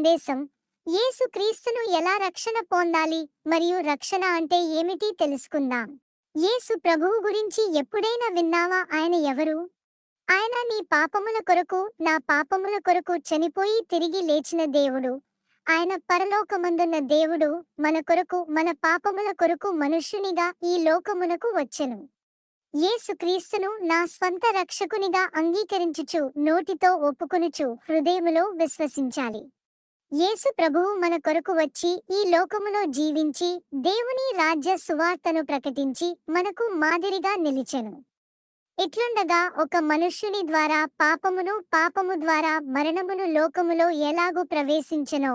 సందేశం. యేసు క్రీస్తును ఎలా రక్షణ పొందాలి మరియు రక్షణ అంటే ఏమిటి తెలుసుకుందాం. యేసు ప్రభువు గురించి ఎప్పుడైనా విన్నావా? ఆయన ఎవరు? ఆయన నీ పాపముల కొరకు నా పాపముల కొరకు చనిపోయి తిరిగి లేచిన దేవుడు. ఆయన పరలోకమందున్న దేవుడు మన కొరకు మన పాపముల కొరకు మనుష్యునిగా ఈ లోకమునకు వచ్చెను. యేసుక్రీస్తును నా స్వంత రక్షకునిగా అంగీకరించుచు నోటితో ఒప్పుకొనుచు హృదయములో విశ్వసించాలి. యేసు ప్రభువు మన కొరకు వచ్చి ఈ లోకములో జీవించి దేవుని రాజ్య సువార్తను ప్రకటించి మనకు మాదిరిగా నిలిచెను. ఇట్లుండగా ఒక మనుష్యుని ద్వారా పాపమును పాపము ద్వారా మరణమును లోకములో ఎలాగూ ప్రవేశించెనో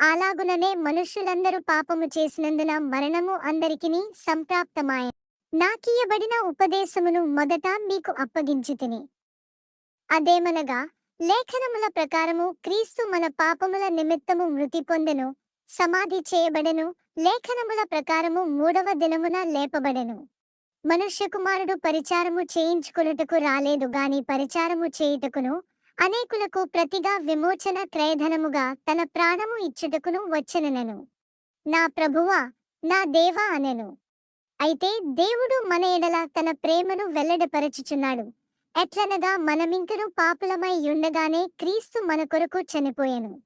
అలాగుననే మనుష్యులందరూ పాపము చేసినందున మరణము అందరికిని సంప్రాప్తమాయ నాకీయబడిన ఉపదేశమును మొదట మీకు అప్పగించితిని. అదేమనగా లేఖనముల ప్రకారము క్రీస్తు మన పాపముల నిమిత్తము మృతి పొందెను సమాధి చేయబడెను లేఖనముల ప్రకారము మూడవ దినమున లేపబడెను. మనుష్య కుమారుడు పరిచారము చేయించుకొనుటకు రాలేదు గాని పరిచారము చేయుటకును అనేకులకు ప్రతిగా విమోచన క్రయధనముగా తన ప్రాణము ఇచ్చుటకును వచ్చనెనను. నా ప్రభువా నా దేవా అనెను. అయితే దేవుడు మన ఎడల తన ప్రేమను వెల్లడపరచుచున్నాడు. ఎట్లనగా మనమింకను పాపులమై ఉండగానే క్రీస్తు మన కొరకు చనిపోయెను.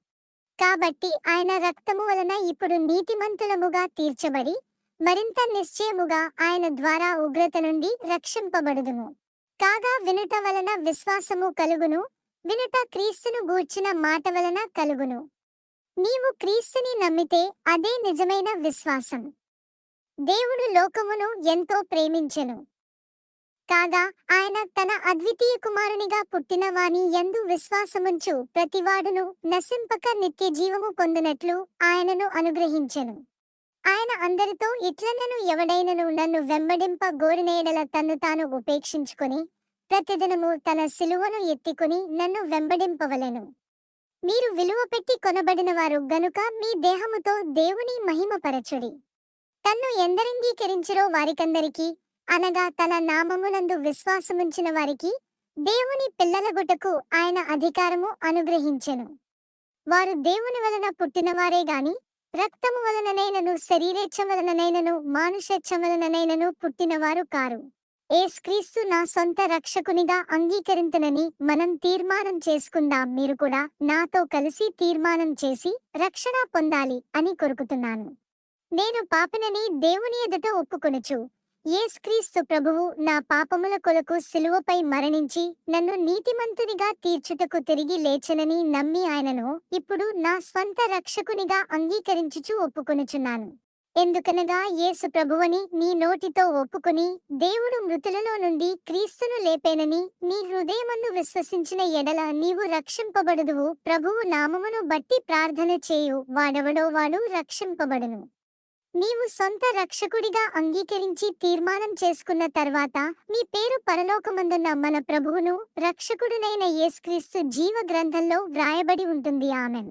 కాబట్టి ఆయన రక్తము వలన ఇప్పుడు నీతిమంతులముగా తీర్చబడి మరింత నిశ్చయముగా ఆయన ద్వారా ఉగ్రత నుండి రక్షింపబడుదును కాగా వినుట వలన విశ్వాసము కలుగును వినుట క్రీస్తును గూర్చిన మాట వలన కలుగును. నీవు క్రీస్తుని నమ్మితే అదే నిజమైన విశ్వాసం. దేవుడు లోకమును ఎంతో ప్రేమించెను. కాగా ఆయన తన అద్వితీయ కుమారునిగా పుట్టిన వాని ఎందు విశ్వాసముంచు ప్రతివాడును నశింపక నిత్య జీవము పొందినట్లు ఆయనను అనుగ్రహించెను. ఆయన అందరితో ఇట్లనను ఎవడైనను నన్ను వెంబడింప గోరినేడల తన్ను తాను ఉపేక్షించుకుని ప్రతిదినము తన సిలువను ఎత్తికుని నన్ను వెంబడింపవలెను. మీరు విలువ పెట్టి కొనబడిన వారు గనుక మీ దేహముతో దేవుని మహిమపరచుడి. తన్ను ఎందరంగీకరించిరో వారికందరికీ అనగా తన నామమునందు విశ్వాసముంచిన వారికి దేవుని పిల్లలగుటకు ఆయన అధికారము అనుగ్రహించెను. వారు దేవుని వలన పుట్టినవారే గాని రక్తము వలననైనను శరీరేచ్ఛ వలననైనను మానుషేచ్ఛ వలననైనను పుట్టినవారు కారు. ఏస్క్రీస్తు నా సొంత రక్షకునిగా అంగీకరించనని మనం తీర్మానం చేసుకుందాం. మీరు కూడా నాతో కలిసి తీర్మానం చేసి రక్షణ పొందాలి అని కొరుకుతున్నాను. నేను పాపనని దేవుని ఎదుట ఒప్పుకొనుచు యేసుక్రీస్తు ప్రభువు నా పాపముల కొరకు సిలువపై మరణించి నన్ను నీతిమంతునిగా తీర్చుటకు తిరిగి లేచనని నమ్మి ఆయనను ఇప్పుడు నా స్వంత రక్షకునిగా అంగీకరించుచు ఒప్పుకొనుచున్నాను. ఎందుకనగా యేసు ప్రభువని నీ నోటితో ఒప్పుకుని దేవుడు మృతులలో నుండి క్రీస్తును లేపేనని నీ హృదయమందు విశ్వసించిన ఎడల నీవు రక్షింపబడుదువు. ప్రభువు నామమును బట్టి ప్రార్థన చేయు. వాడెవడో వాడు రక్షింపబడును. నీవు సొంత రక్షకుడిగా అంగీకరించి తీర్మానం చేసుకున్న తర్వాత మీ పేరు పరలోకమందున్న మన ప్రభువును రక్షకుడునైన యేసుక్రీస్తు జీవ గ్రంథంలో వ్రాయబడి ఉంటుంది. ఆమెన్.